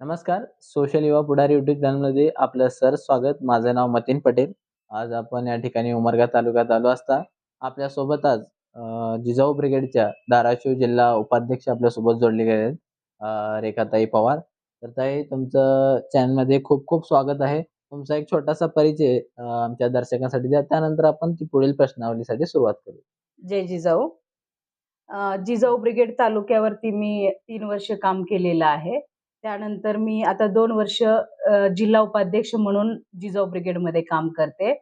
नमस्कार. सोशल युवा पुढारी युट्यूब चॅनलमध्ये आपलं सर स्वागत. माझं नाव मतीन पटेल. आज आपण या ठिकाणी उमरगा तालुक्यात आलो असता. आपल्यासोबत आज अं, जिजाऊ ब्रिगेडच्या धाराशिव जिल्हा उपाध्यक्ष आपल्यासोबत जोडले गेले आहेत अं, रेखाताई पवार. तर ताई तुमचं चॅनलमध्ये खूप खूप स्वागत आहे. तुमचा एक छोटासा परिचय अं, आमच्या दर्शकांसाठी द्या. त्यानंतर आपण ती पुढील प्रश्नावलीसाठी सुरुवात करू. जय जिजाऊ. अं, जिजाऊ ब्रिगेड तालुक्यावरती मी तीन वर्ष काम केलेलं आहे. त्यानंतर मी आता दोन वर्ष जिल्हा उपाध्यक्ष म्हणून जिजाऊ ब्रिगेडमध्ये काम करते.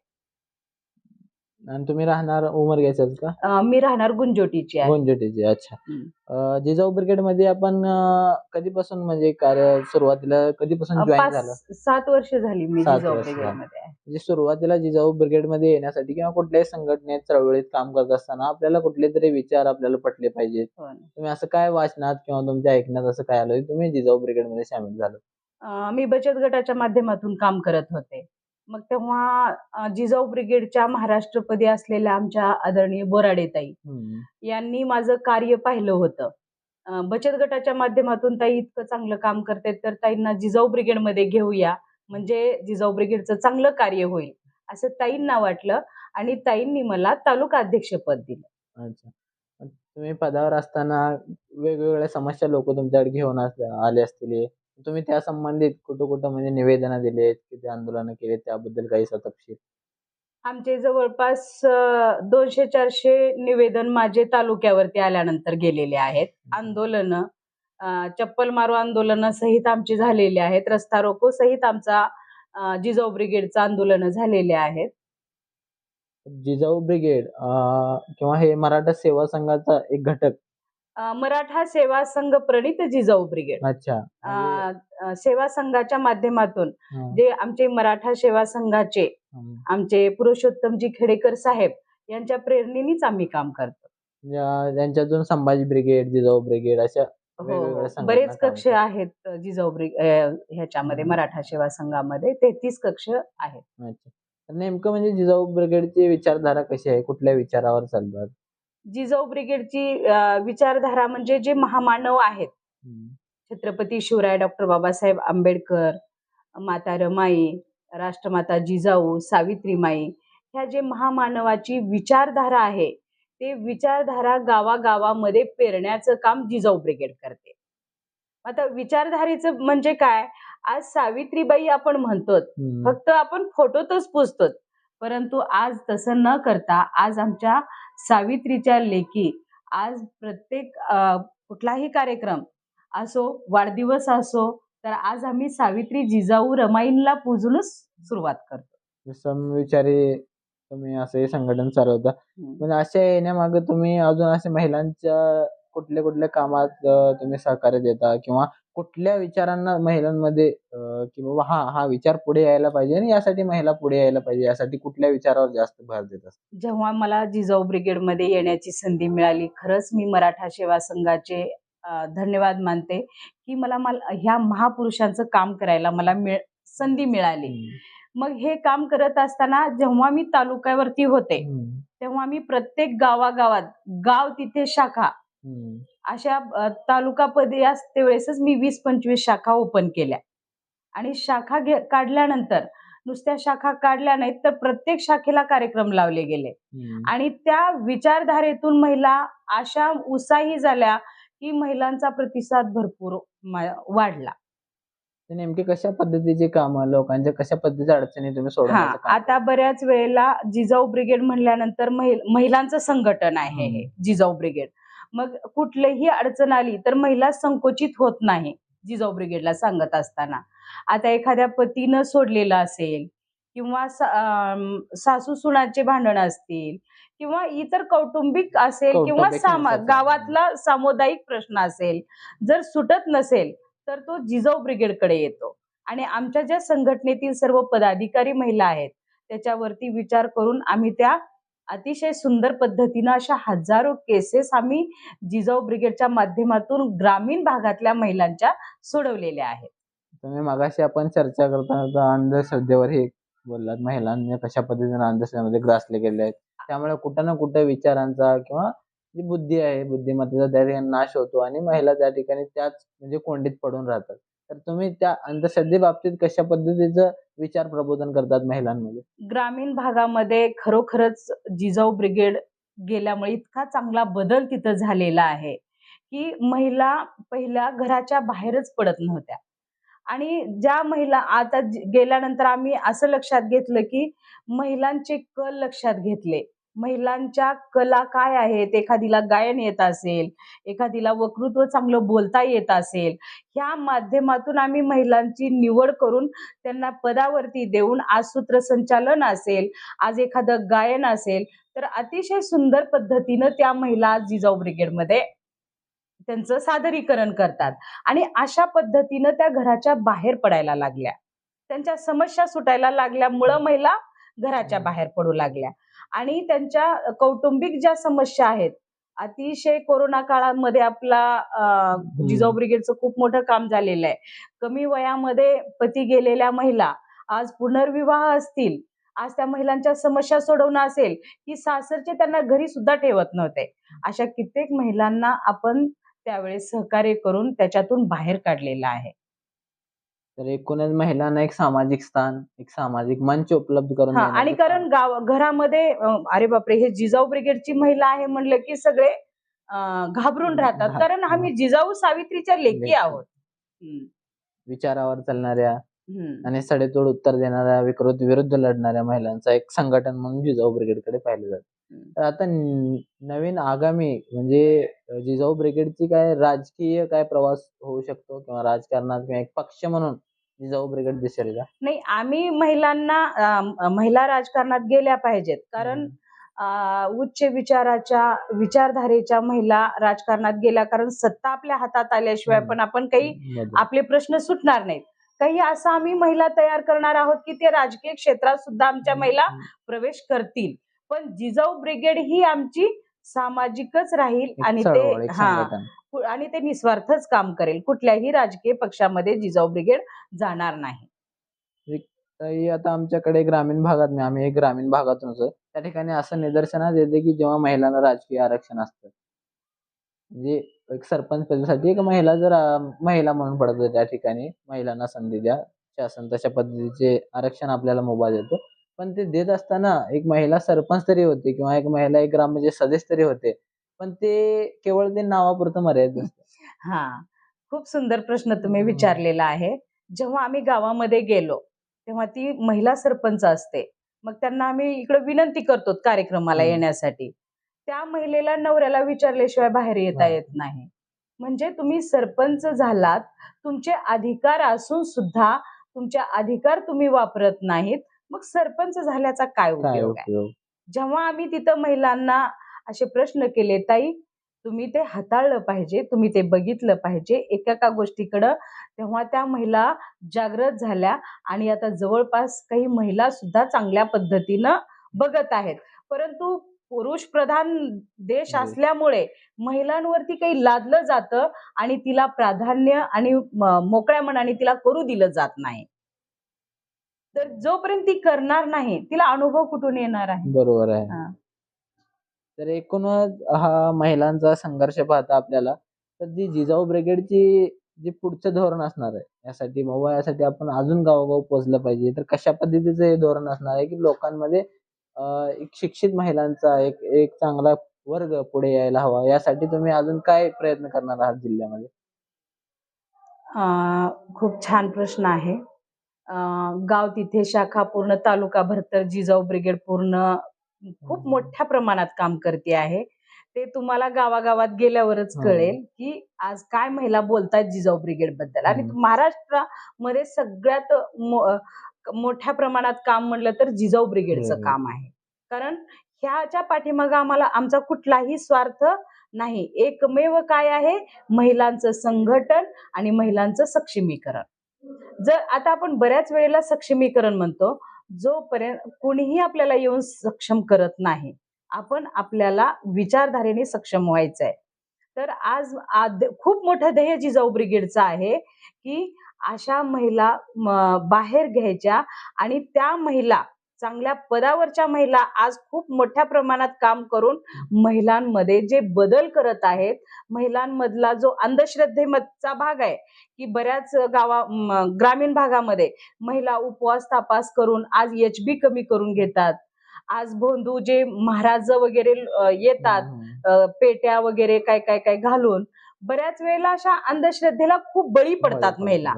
आणि तुम्ही राहणार उमरग्याच्याच का? अं, मी राहणार गुंजोटीची आहे. गोंजटेची अच्छा. हम्म. अं, जिजाऊ ब्रिगेडमध्ये आपण अं, कधीपासून म्हणजे कार्य सुरुवातीला कधीपासून जॉईन झालं? सात वर्ष झाली मी सात जिजाऊ वर्ष ब्रिगेडमध्ये आहे. म्हणजे सुरुवातीला जिजाऊ ब्रिगेडमध्ये येण्यासाठी किंवा कुठल्याही संघटनेत चळवळीत काम करत असताना आपल्याला कुठले तरी विचार आपल्याला पटले पाहिजेत. हो ना. तुम्ही असं काय वाचनात किंवा तुमच्या ऐकण्यात असं काय आलं? की तुम्ही जिजाऊ ब्रिगेडमध्ये सामील झालं अं, मी बचत गटाच्या माध्यमातून काम करत होते. मग तेव्हा जिजाऊ ब्रिगेडच्या महाराष्ट्रपदी असलेल्या आमच्या आदरणीय बोराडेताई. यांनी माझं कार्य पाहिलं होतं. बचत गटाच्या माध्यमातून ताई इतकं चांगलं काम करते तर ताईंना जिजाऊ ब्रिगेडमध्ये घेऊया. म्हणजे जिजाऊ ब्रिगेडचं चांगलं कार्य होईल असं ताईंना वाटलं आणि ताईंनी मला तालुका अध्यक्षपद दिलं. तुम्ही पदावर असताना वेगवेगळ्या समस्या लोक तुमच्याकडे घेऊन आले असतील तुम्ही त्या संबंधित कुठं कुठं म्हणजे निवेदन दिलेत किती आंदोलन केले त्याबद्दल काही तपशील आमचे जवळपास दोनशे चारशे निवेदन माझे तालुक्यावरती आल्यानंतर गेलेले आहेत. आंदोलन चप्पल मारू आंदोलन सहित आमची झालेली आहेत. रस्ता रोको सहित आमचा जिजाऊ ब्रिगेडचं आंदोलन झालेले आहेत. जिजाऊ ब्रिगेड किंवा हे मराठा सेवा संघाचा एक घटक मराठा सेवा संघ प्रणित जिजाऊ ब्रिगेड. अच्छा. सेवा संघाच्या माध्यमातून जे आमचे मराठा सेवा संघाचे. आमचे पुरुषोत्तमजी खेडेकर साहेब यांच्या प्रेरणेनेच आम्ही काम करतो. ज्यांच्यातून संभाजी ब्रिगेड जिजाऊ ब्रिगेड अशा हो, हो. बरेच कक्ष. आहेत जिजाऊ ब्रिग अं, ह्याच्यामध्ये. मराठा सेवा संघामध्ये. तेहतीस कक्ष आहेत. नेमकं म्हणजे जिजाऊ ब्रिगेडची विचारधारा कशी आहे? कुठल्या विचारावर चालतात? जिजाऊ ब्रिगेडची विचारधारा म्हणजे जे महामानव आहेत. छत्रपती शिवराय डॉक्टर बाबासाहेब आंबेडकर माता रमाई राष्ट्रमाता जिजाऊ सावित्रीमाई ह्या जे महामानवाची विचारधारा आहे ते विचारधारा गावागावामध्ये पेरण्याचं काम जिजाऊ ब्रिगेड करते. आता विचारधारेचं म्हणजे काय? आज सावित्रीबाई आपण म्हणतो. फक्त आपण फोटोतच पुजतो परंतु आज तसं न करता आज आमच्या सावित्रीच्या लेखी आज प्रत्येक कुठलाही कार्यक्रम असो वाढदिवस असो तर आज आम्ही सावित्री जिजाऊ रमाईंना पूजूनच सुरुवात करतो. समविचारी तुम्ही असं हे संघटन चालवता. म्हणजे अशा येण्यामागे तुम्ही अजून असे महिलांच्या कुठल्या कुठल्या कामात तुम्ही सहकार्य देता किंवा कुठल्या विचारांना महिलांमध्ये अं, की बाबा हा हा विचार पुढे यायला पाहिजे आणि यासाठी महिला पुढे यायला पाहिजे यासाठी कुठल्या विचारावर जास्त भर देत असतात? जेव्हा मला जिजाऊ ब्रिगेडमध्ये येण्याची संधी मिळाली खरंच मी मराठा सेवा संघाचे अं, धन्यवाद मानते की मला मला ह्या महापुरुषांचं काम करायला मला मिळ संधी मिळाली. मग हे काम करत असताना जेव्हा मी तालुक्यावरती होते तेव्हा मी प्रत्येक गावागावात गाव तिथे शाखा अशा तालुकापदी असते वेळेसच मी वीस पंचवीस शाखा ओपन केल्या. आणि शाखा घे काढल्यानंतर नुसत्या शाखा काढल्या नाहीत तर प्रत्येक शाखेला कार्यक्रम लावले गेले. आणि त्या विचारधारेतून महिला अशा उत्साही झाल्या की महिलांचा प्रतिसाद भरपूर वाढला. ते नेमके कशा पद्धतीचे काम लोकांच्या कशा पद्धतीच्या अडचणी तुम्ही आता बऱ्याच वेळेला जिजाऊ ब्रिगेड म्हणल्यानंतर महिल- महिलांचं संघटन आहे हे जिजाऊ ब्रिगेड. मग कुठलीही अडचण आली तर महिला संकोचित होत नाही जिजाऊ ब्रिगेडला सांगत असताना आता एखाद्या पतीनं सोडलेलं असेल किंवा सासू सुनाचे भांडण असतील किंवा इतर कौटुंबिक असेल किंवा सामा. गावातला सामुदायिक प्रश्न असेल जर सुटत नसेल तर तो जिजाऊ ब्रिगेडकडे येतो आणि आमच्या ज्या संघटनेतील सर्व पदाधिकारी महिला आहेत त्याच्यावरती विचार करून आम्ही त्या अतिशय सुंदर पद्धतीनं अशा हजारो केसेस आम्ही जिजाऊ ब्रिगेडच्या माध्यमातून ग्रामीण भागातल्या महिलांच्या सोडवलेल्या आहेत. तुम्ही मगाशी आपण चर्चा करताना अंधश्रद्धेवर हे बोललात महिलांनी कशा पद्धतीने अंधश्रद्धेमध्ये ग्रासले गेले आहेत. त्यामुळे कुठं ना कुठं विचारांचा किंवा जी बुद्धी आहे बुद्धिमत्तेचा त्या ठिकाणी नाश होतो आणि महिला त्या ठिकाणी त्याच म्हणजे कोंडीत पडून राहतात. तर तुम्ही त्या अंधश्रद्धे बाबतीत कशा पद्धतीचं विचार प्रबोधन करतात महिलांमध्ये? ग्रामीण भागामध्ये खरोखरच जिजाऊ ब्रिगेड गेल्यामुळे इतका चांगला बदल तिथं झालेला आहे की महिला पहिल्या घराच्या बाहेरच पडत नव्हत्या. आणि ज्या महिला आता गेल्यानंतर आम्ही असं लक्षात घेतलं की महिलांचे कल लक्षात घेतले. महिलांच्या कला काय आहेत? एखादीला गायन येत असेल एखादीला वक्तृत्व चांगलं बोलता येत असेल ह्या माध्यमातून आम्ही महिलांची निवड करून त्यांना पदावरती देऊन आज सूत्रसंचालन असेल आज एखादं गायन असेल तर अतिशय सुंदर पद्धतीनं त्या महिला आज जिजाऊ ब्रिगेडमध्ये त्यांचं सादरीकरण करतात. आणि अशा पद्धतीनं त्या घराच्या बाहेर पडायला लागल्या. त्यांच्या समस्या सुटायला लागल्यामुळं महिला घराच्या बाहेर पडू लागल्या. आणि त्यांच्या कौटुंबिक ज्या समस्या आहेत अतिशय कोरोना काळामध्ये आपला जिजाऊ ब्रिगेडचं खूप मोठं काम झालेलं आहे. कमी वयामध्ये पती गेलेल्या महिला आज पुनर्विवाह असतील आज त्या महिलांच्या समस्या सोडवणं असेल की सासरचे त्यांना घरी सुद्धा ठेवत नव्हते. अशा कित्येक महिलांना आपण त्यावेळेस सहकार्य करून त्याच्यातून बाहेर काढलेलं आहे. तर एकूणच महिलांना एक सामाजिक स्थान एक सामाजिक मंच उपलब्ध करून हा देण्याचं आणि कारण गाव घरामध्ये अं, अरे बापरे हे जिजाऊ ब्रिगेडची महिला आहे म्हणलं की सगळे अं, घाबरून राहतात कारण आम्ही जिजाऊ सावित्रीच्या लेखी लेकी. आहोत हम्म, विचारावर चालणाऱ्या हम्म. आणि सडेतोड उत्तर देणाऱ्या विकृत विरुद्ध लढणाऱ्या महिलांचा एक संघटन म्हणून जिजाऊ ब्रिगेडकडे पाहिलं जातं. तर आता न- नवीन आगामी म्हणजे जिजाऊ ब्रिगेडची काय राजकीय काय प्रवास होऊ शकतो किंवा राजकारणात किंवा एक पक्ष म्हणून जिजाऊ ब्रिगेड दिसेल का? नाही आम्ही महिलांना अं, महिला राजकारणात गेल्या पाहिजेत. कारण अं, उच्च विचाराच्या विचारधारेच्या महिला राजकारणात गेल्या कारण सत्ता आपल्या हातात आल्याशिवाय हम्म. पण आपण काही. आपले प्रश्न सुटणार नाहीत. काही असं आम्ही महिला तयार करणार आहोत की ते राजकीय क्षेत्रात सुद्धा आमच्या महिला प्रवेश करतील. पण जिजाऊ ब्रिगेड ही आमची सामाजिकच राहील आणि ते हा आणि ते निस्वार्थच काम करेल. कुठल्याही राजकीय पक्षामध्ये जिजाऊ ब्रिगेड जाणार नाही. हे आता आमच्याकडे ग्रामीण भागात आम्ही एक ग्रामीण भागातून होतो त्या ठिकाणी असं निदर्शनास येते की जेव्हा महिलांना राजकीय आरक्षण असतं. म्हणजे एक सरपंच पदासाठी एक महिला जर महिला म्हणून पडत त्या ठिकाणी महिलांना संधी द्या. शासन तशा पद्धतीचे आरक्षण आपल्याला मोबा देतो. पण ते देत असताना एक महिला सरपंच तरी होते किंवा एक महिला एक ग्रामपंचायत सदस्य तरी होते. पण ते केवळ ते नावापुरतं मर्यादित असतं हा. खूप सुंदर प्रश्न तुम्ही. विचारलेला आहे. जेव्हा आम्ही गावामध्ये गेलो तेव्हा ती महिला सरपंच असते. मग त्यांना आम्ही इकडे विनंती करतो कार्यक्रमाला. येण्यासाठी. त्या महिलेला नवऱ्याला विचारल्याशिवाय बाहेर येता. येत नाही. म्हणजे तुम्ही सरपंच झालात तुमचे अधिकार असून सुद्धा तुमचे अधिकार तुम्ही वापरत नाहीत. मग सरपंच झाल्याचा काय उपयोग आहे? जेव्हा आम्ही तिथं महिलांना असे प्रश्न केले ताई तुम्ही ते हाताळलं पाहिजे तुम्ही ते बघितलं पाहिजे एका एका गोष्टीकडं. तेव्हा त्या महिला जागृत झाल्या आणि आता जवळपास काही महिला सुद्धा चांगल्या पद्धतीनं बघत आहेत. परंतु पुरुष प्रधान देश. असल्यामुळे महिलांवरती काही लादलं जातं आणि तिला प्राधान्य आणि मोकळ्या मनाने तिला करू दिलं जात नाही. तर जोपर्यंत ती करणार नाही तिला अनुभव कुठून येणार आहे? बरोबर आहे. हा. तर एकूणच हा महिलांचा संघर्ष पाहता आपल्याला तर जी जिजाऊ ब्रिगेडची जे पुढचं धोरण असणार आहे यासाठी बाबा यासाठी आपण अजून गावोगाव पोहोचलं पाहिजे. तर कशा पद्धतीचं हे धोरण असणार आहे की लोकांमध्ये अं, एक शिक्षित महिलांचा एक एक चांगला वर्ग पुढे यायला हवा यासाठी तुम्ही अजून काय प्रयत्न करणार आहात जिल्ह्यामध्ये? अं, खूप छान प्रश्न आहे. गाव तिथे शाखा पूर्ण तालुका भरतर जिजाऊ ब्रिगेड पूर्ण खूप. मोठ्या प्रमाणात काम करते आहे ते तुम्हाला गावागावात गेल्यावरच हम्म. कळेल की आज काय महिला बोलतात जिजाऊ ब्रिगेडबद्दल आणि. महाराष्ट्रामध्ये सगळ्यात मोठ्या प्रमाणात काम म्हणलं तर जिजाऊ ब्रिगेडचं ब्रिगेड. काम आहे कारण ह्याच्या पाठीमागं आम्हाला आमचा कुठलाही स्वार्थ नाही एकमेव काय आहे महिलांचं संघटन आणि महिलांचं सक्षमीकरण जर आता आपण बऱ्याच वेळेला सक्षमीकरण म्हणतो जोपर्यंत कुणीही आपल्याला येऊन सक्षम करत नाही आपण आपल्याला विचारधारेने सक्षम व्हायचं आहे तर आज खूप मोठं ध्येय जिजाऊ ब्रिगेडचं आहे की अशा महिला बाहेर घ्यायच्या आणि त्या महिला चांगल्या पदावरच्या महिला आज खूप मोठ्या प्रमाणात काम करून महिलांमध्ये जे बदल करत आहेत महिलांमधला जो अंधश्रद्धेचा भाग आहे की बऱ्याच गावा ग्रामीण भागामध्ये महिला उपवास तापास करून आज एच बी कमी करून घेतात. आज भोंदू जे महाराज वगैरे येतात पेट्या वगैरे काय काय काय घालून बऱ्याच वेळेला अशा अंधश्रद्धेला खूप बळी पडतात महिला.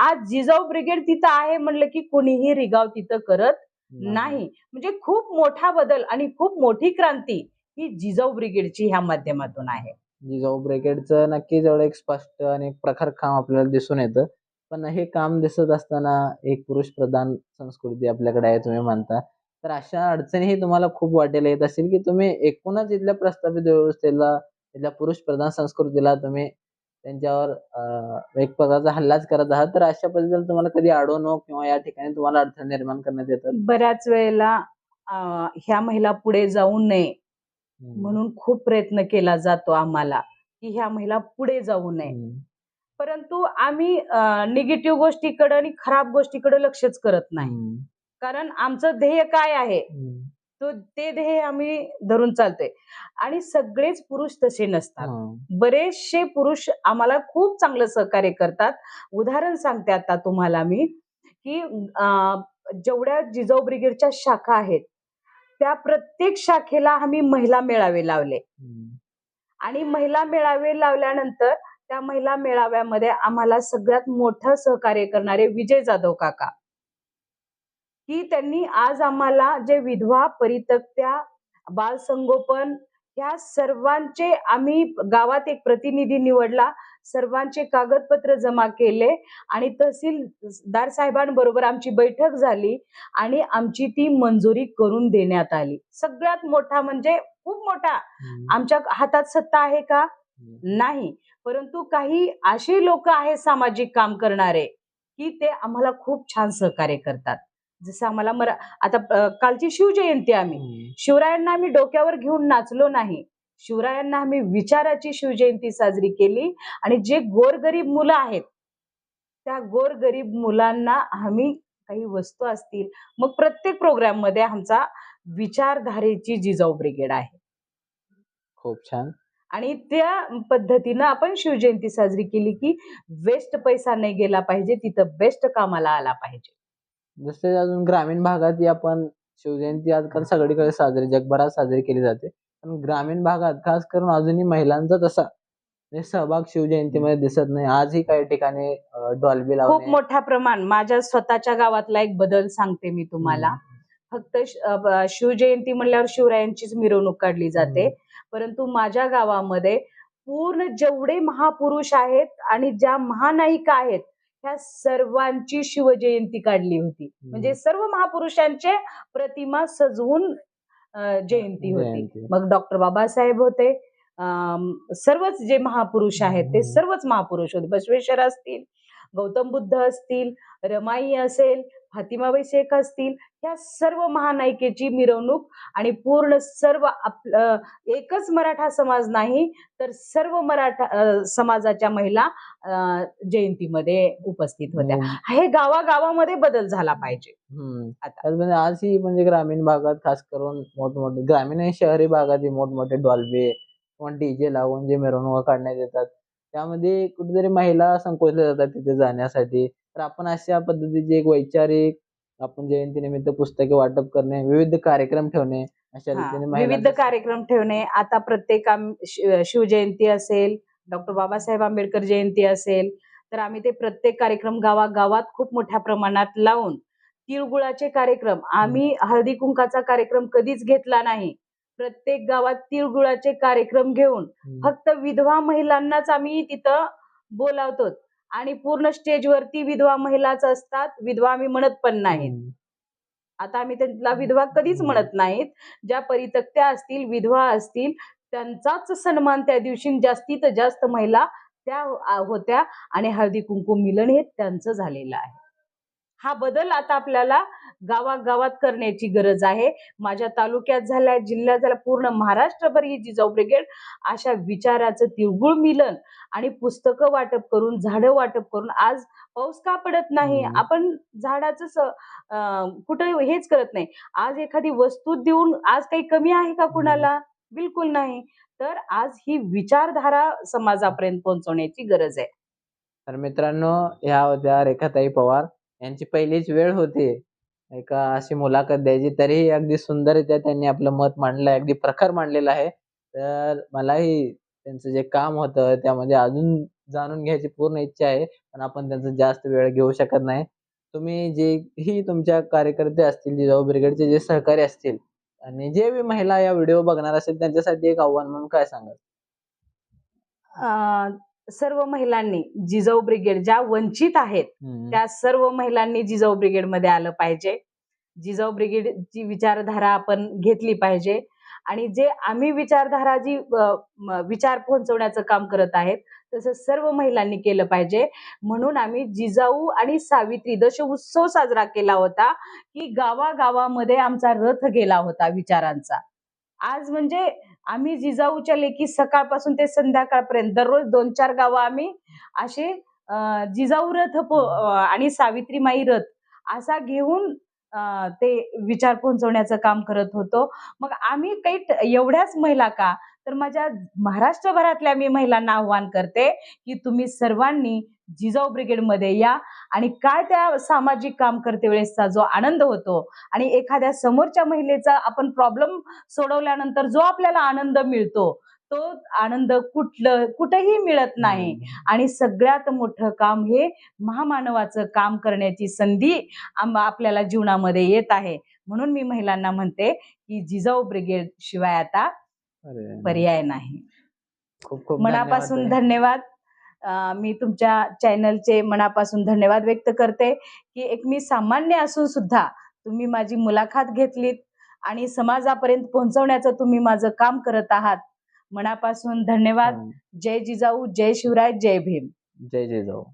आज जिजाऊ ब्रिगेड तिथं आहे म्हणलं की कुणीही रिगाव तिथं करत नाही म्हणजे खूप मोठा बदल आणि खूप मोठी क्रांती ही जिजाऊ ब्रिगेडची ह्या माध्यमातून आहे. जिजाऊ ब्रिगेडचं नक्कीच एवढं एक स्पष्ट आणि एक प्रखर काम आपल्याला दिसून येतं. पण हे काम दिसत असताना एक पुरुष प्रधान संस्कृती आपल्याकडे आहे तुम्ही म्हणता. तर अशा अडचणीही तुम्हाला खूप वाटेला येत असेल की तुम्ही एकूणच इथल्या प्रस्थापित व्यवस्थेला इथल्या पुरुष प्रधान संस्कृतीला तुम्ही त्यांच्यावर अं, एक प्रकारचा हल्लाच करत आहात तर अशा पद्धतीने तुम्हाला कधी अडवणूक किंवा या ठिकाणी तुम्हाला अडचण निर्माण करण्यात येतात बऱ्याच वेळेला ह्या महिला पुढे जाऊ नये. म्हणून खूप प्रयत्न केला जातो आम्हाला की ह्या महिला पुढे जाऊ नये. परंतु आम्ही निगेटिव्ह गोष्टीकडे आणि खराब गोष्टीकडे लक्षच करत नाही. कारण आमचं ध्येय काय आहे. तो ते ध्येय आम्ही धरून चालतोय. आणि सगळेच पुरुष तसे नसतात. बरेचसे पुरुष आम्हाला खूप चांगलं सहकार्य करतात. उदाहरण सांगते आता तुम्हाला मी की जेवढ्या जिजाऊ ब्रिगेडच्या शाखा आहेत त्या प्रत्येक शाखेला आम्ही महिला मेळावे लावले. आणि महिला मेळावे लावल्यानंतर त्या महिला मेळाव्यामध्ये आम्हाला सगळ्यात मोठं सहकार्य करणारे विजय जाधव काका. की त्यांनी आज आम्हाला जे विधवा परितक्त्या बाल संगोपन ह्या सर्वांचे आम्ही गावात एक प्रतिनिधी निवडला सर्वांचे कागदपत्र जमा केले आणि तहसीलदार साहेबांबरोबर आमची बैठक झाली आणि आमची ती मंजुरी करून देण्यात आली. सगळ्यात मोठा म्हणजे खूप मोठा. आमच्या हातात सत्ता आहे का. नाही. परंतु काही असे लोक आहेत सामाजिक काम करणारे की ते आम्हाला खूप छान सहकार्य करतात. जसं आम्हाला मरा आता कालची शिवजयंती आम्ही. शिवरायांना आम्ही डोक्यावर घेऊन नाचलो नाही. शिवरायांना आम्ही विचाराची शिवजयंती साजरी केली आणि जे गोरगरीब मुलं आहेत त्या गोरगरीब मुलांना आम्ही काही वस्तू असतील मग प्रत्येक प्रोग्राममध्ये आमचा विचारधारेची जिजाऊ ब्रिगेड आहे. खूप छान. आणि त्या पद्धतीनं आपण शिवजयंती साजरी केली की वेस्ट पैसा नाही गेला पाहिजे तिथं बेस्ट कामाला आला पाहिजे. जसे अजून ग्रामीण भागात ही आपण शिवजयंती आजकाल सगळीकडे साजरी जगभरात साजरी केली जाते. पण ग्रामीण भागात खास करून अजूनही महिलांचा तसा म्हणजे सहभाग शिवजयंतीमध्ये दिसत नाही. आजही काही ठिकाणी डॉल्बी खूप लावणे मोठ्या प्रमाण माझ्या स्वतःच्या गावातला एक बदल सांगते मी तुम्हाला. फक्त श- अ, ब- शिवजयंती म्हणल्यावर शिवरायांचीच मिरवणूक काढली जाते. परंतु माझ्या गावामध्ये पूर्ण जेवढे महापुरुष आहेत आणि ज्या महानायिका आहेत ह्या सर्वांची शिवजयंती काढली होती. म्हणजे सर्व महापुरुषांचे प्रतिमा सजवून जयंती होती. मग डॉक्टर बाबासाहेब होते. सर्वच जे महापुरुष आहेत ते. सर्वच महापुरुष होते. बसवेश्वर असतील गौतम बुद्ध असतील रमाई असेल फातिमाबाई शेख असतील ह्या सर्व महानायिकेची मिरवणूक आणि पूर्ण सर्व आपलं एकच मराठा समाज नाही तर सर्व मराठा समाजाच्या महिला जयंतीमध्ये उपस्थित होत्या. हे गावागावामध्ये बदल झाला पाहिजे. आता. म्हणजे आजही म्हणजे ग्रामीण भागात खास करून मोठमोठे ग्रामीण आणि शहरी भागातही मोठमोठे डॉल्बे किंवा डीजे लावून जे मिरवणुका काढण्यात येतात त्यामध्ये कुठेतरी महिला संकोचल्या जातात तिथे जाण्यासाठी तर आपण अशा पद्धतीचे एक वैचारिक आपण जयंतीनिमित्त पुस्तके वाटप करणे विविध कार्यक्रम ठेवणे अशा रीतीने विविध महिलांना- कार्यक्रम ठेवणे. आता प्रत्येक आम- शि- शिवजयंती असेल डॉक्टर बाबासाहेब आंबेडकर जयंती असेल तर आम्ही ते प्रत्येक कार्यक्रम गावागावात खूप मोठ्या प्रमाणात लावून तिळगुळाचे कार्यक्रम. आम्ही हळदी कुंकाचा कार्यक्रम कधीच घेतला नाही. प्रत्येक गावात तिळगुळाचे कार्यक्रम घेऊन हम्म. फक्त विधवा महिलांनाच आम्ही तिथं बोलावतो आणि पूर्ण स्टेजवरती विधवा महिलाच असतात. विधवा आम्ही म्हणत पण नाहीत. आता आम्ही त्यांना विधवा कधीच. म्हणत नाहीत. ज्या परितक्त्या असतील विधवा असतील त्यांचाच सन्मान त्या दिवशी जास्तीत जास्त महिला त्या होत्या. आणि हळदी कुंकू मिलन हे त्यांचं झालेलं आहे. हा बदल आता आपल्याला गावागावात करण्याची गरज आहे. माझ्या तालुक्यात झाल्या जिल्ह्यात झाल्या पूर्ण महाराष्ट्रभर ही जिजाऊ ब्रिगेड अशा विचाराचं तिळगुळ मिलन आणि पुस्तकं वाटप करून झाडं वाटप करून आज पाऊस का पडत नाही. आपण झाडाचं कुठं हेच करत नाही. आज एखादी वस्तू देऊन आज काही कमी आहे का कुणाला? बिलकुल नाही. तर आज ही विचारधारा समाजापर्यंत पोहोचवण्याची गरज आहे. तर मित्रांनो ह्या होत्या रेखाताई पवार. यांची पहिलीच वेळ होती. एका अशी मुलाखत द्यायची तरीही अगदी सुंदररित्या त्यांनी आपलं मत मांडलं अगदी प्रखर मांडलेलं आहे. तर मलाही त्यांचं जे काम होतं त्यामध्ये अजून जाणून घ्यायची पूर्ण इच्छा आहे पण आपण त्यांचा जास्त वेळ घेऊ शकत नाही. तुम्ही जे ही तुमच्या कार्यकर्ते असतील जिजाऊ ब्रिगेडचे जे सहकारी असतील आणि जे बी महिला या व्हिडिओ बघणार असेल त्यांच्यासाठी एक आव्हान म्हणून काय सांगाल? सर्व महिलांनी जिजाऊ ब्रिगेड ज्या वंचित आहेत. त्या सर्व महिलांनी जिजाऊ ब्रिगेडमध्ये आलं पाहिजे. जिजाऊ ब्रिगेडची विचारधारा आपण घेतली पाहिजे. आणि जे आम्ही विचारधारा जी विचार पोहोचवण्याचं काम करत आहेत तसं सर्व महिलांनी केलं पाहिजे. म्हणून आम्ही जिजाऊ आणि सावित्री दश उत्सव साजरा केला होता की गावागावामध्ये आमचा रथ गेला होता विचारांचा. आज म्हणजे आम्ही जिजाऊच्या लेखी सकाळपासून ते संध्याकाळपर्यंत दररोज दोन चार गावं आम्ही असे जिजाऊ रथ पो- आणि सावित्रीमाई रथ असा घेऊन ते विचार पोहोचवण्याचं काम करत होतो. मग आम्ही काही एवढ्याच महिला का तर माझ्या महाराष्ट्रभरातल्या मी महिलांना आव्हान करते की तुम्ही सर्वांनी जिजाऊ ब्रिगेडमध्ये या आणि काय त्या सामाजिक काम करते वेळेसचा जो आनंद होतो आणि एखाद्या समोरच्या महिलेचा आपण प्रॉब्लेम सोडवल्यानंतर जो आपल्याला आनंद मिळतो तो आनंद कुठलं कुठेही मिळत नाही. आणि सगळ्यात मोठं काम हे महामानवाचं काम करण्याची संधी आपल्याला जीवनामध्ये येत आहे. म्हणून मी महिलांना म्हणते की जिजाऊ ब्रिगेड शिवाय आता पर्याय नाही. खूप खूप मनापासून धन्यवाद मी तुमच्या चॅनलचे मनापासून धन्यवाद व्यक्त करते की एक मी सामान्य असून सुद्धा तुम्ही माझी मुलाखत घेतलीत आणि समाजापर्यंत पोहोचवण्याचं तुम्ही माझं काम करत आहात. मनापासून धन्यवाद. जय जिजाऊ जय शिवराय जय भीम. जय जय जाऊ